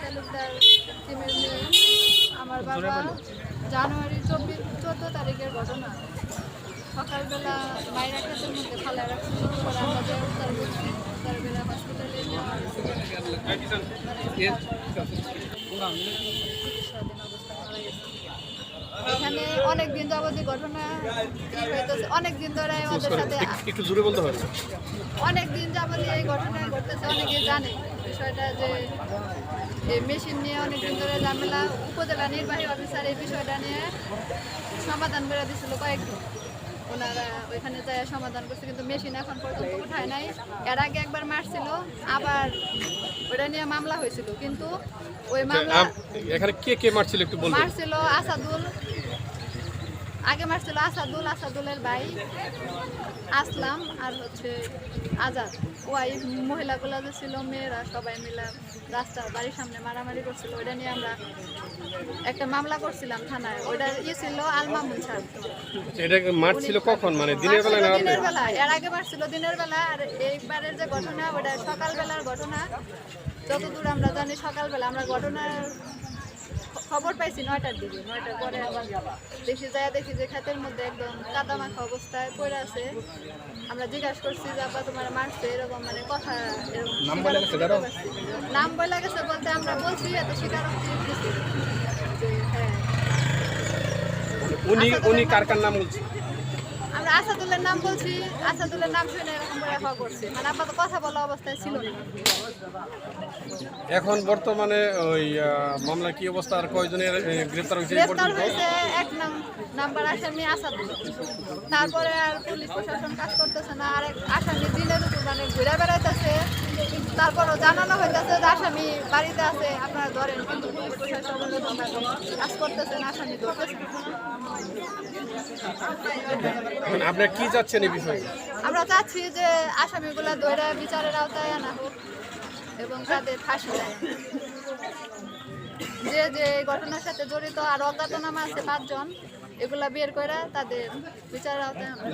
তালুকদার টিমের মেয়ে আমার বাবা জানুয়ারি চব্বিশ চোদ্দ তারিখের ঘটনা। সকালবেলা মায়ের ক্ষেতের মধ্যে ফালা রাখছিল পরে আমরা যে উদ্ধার করছি উদ্ধারবেলা হসপিটালে চিকিৎসাধীন অবস্থায় মারা গেছে। এখানে অনেক দিন যাবতীয় ঘটনা অনেক দিন ধরে আমাদের সাথে একটু জোরে বলতে হবে অনেক দিন যাবত এই ঘটনা ঘটতেছে অনেকে জানে বিষয়টা যে মেশিন নিয়ে অনেক দিন ধরে ঝামেলা। উপজেলা নির্বাহী অফিসার এই বিষয়টা নিয়ে সমাধান করে দিছিল কয়েকদিন ওনারা ওইখানে যায় সমাধান করছে কিন্তু মেশিন এখন পর্যন্ত উঠায় নাই। এর আগে একবার মারছিল আবার ওটা নিয়ে মামলা হয়েছিল। কিন্তু ওই মামলা এখানে কে কে মারছিল একটু বলবেন? মারছিল আসাদুল। আগে মারছিল আসাদুল আসাদুলের ভাই। আসলাম আর হচ্ছে আজাদ। ওই মহিলাগুলো যে ছিল মেয়েরা সবাই মিলে রাস্তার বাড়ির সামনে মারামারি করছিল। ওইটা নিয়ে আমরা একটা মামলা করছিলাম থানায়। ওইটা ই ছিল আলমামুন স্যার। এটা মারছিল কখন? মানে দিনের বেলা না দিনের বেলা এর আগে মারছিল দিনের বেলা আর এইবারের যে ঘটনা ওটা সকালবেলার ঘটনা। যতদূর আমরা জানি সকালবেলা আমরা ঘটনার খবর পাইছি নয়টার দিকে নয়টার পরে আবার দেখি যায় দেখি যে খাতের মধ্যে একদম কাদা মাখা অবস্থায় পড়ে আছে। আমরা জিজ্ঞাসা করছি যে আব্বা তোমার মারছে? এরকম মানে কথা এরকম নাম বলে গেছে বলতে আমরা বলছি এত স্বীকার হ্যাঁ। উনি উনি কার কার নাম বলছে? আমরা আসাদুলের নাম বলছি আসাদুলের নাম শুনে এরকম করে হওয়া করছি। মানে আপাতত কথা বলা অবস্থায় ছিল না। এখন বর্তমানে ওই মামলা কি অবস্থা আর কয়জনের গ্রেফতার হয়েছে গ্রেফতার হয়েছে এক নাম নাম্বার আসামি আসাদুল তারপরে আর পুলিশ প্রশাসন কাজ করতেছে না আর আসামি দিনের উপর মানে ঘুরে বেড়াইতেছে তারপরও জানানো হইতেছে যে আসামি বাড়িতে আছে আপনারা ধরেন কিন্তু পুলিশ প্রশাসন কাজ করতেছে না আসামি ধরতেছে আপনারা কি যাচ্ছেন এই বিষয়ে? আমরা চাচ্ছি যে আসামিগুলা ধরে বিচারের আওতায় আনা হোক এবং তাদের ফাঁসি দেয়। যে যে ঘটনার সাথে জড়িত আর অজ্ঞাতনামা আছে পাঁচজন এগুলা বের করে তাদের বিচারের আওতায় আনা।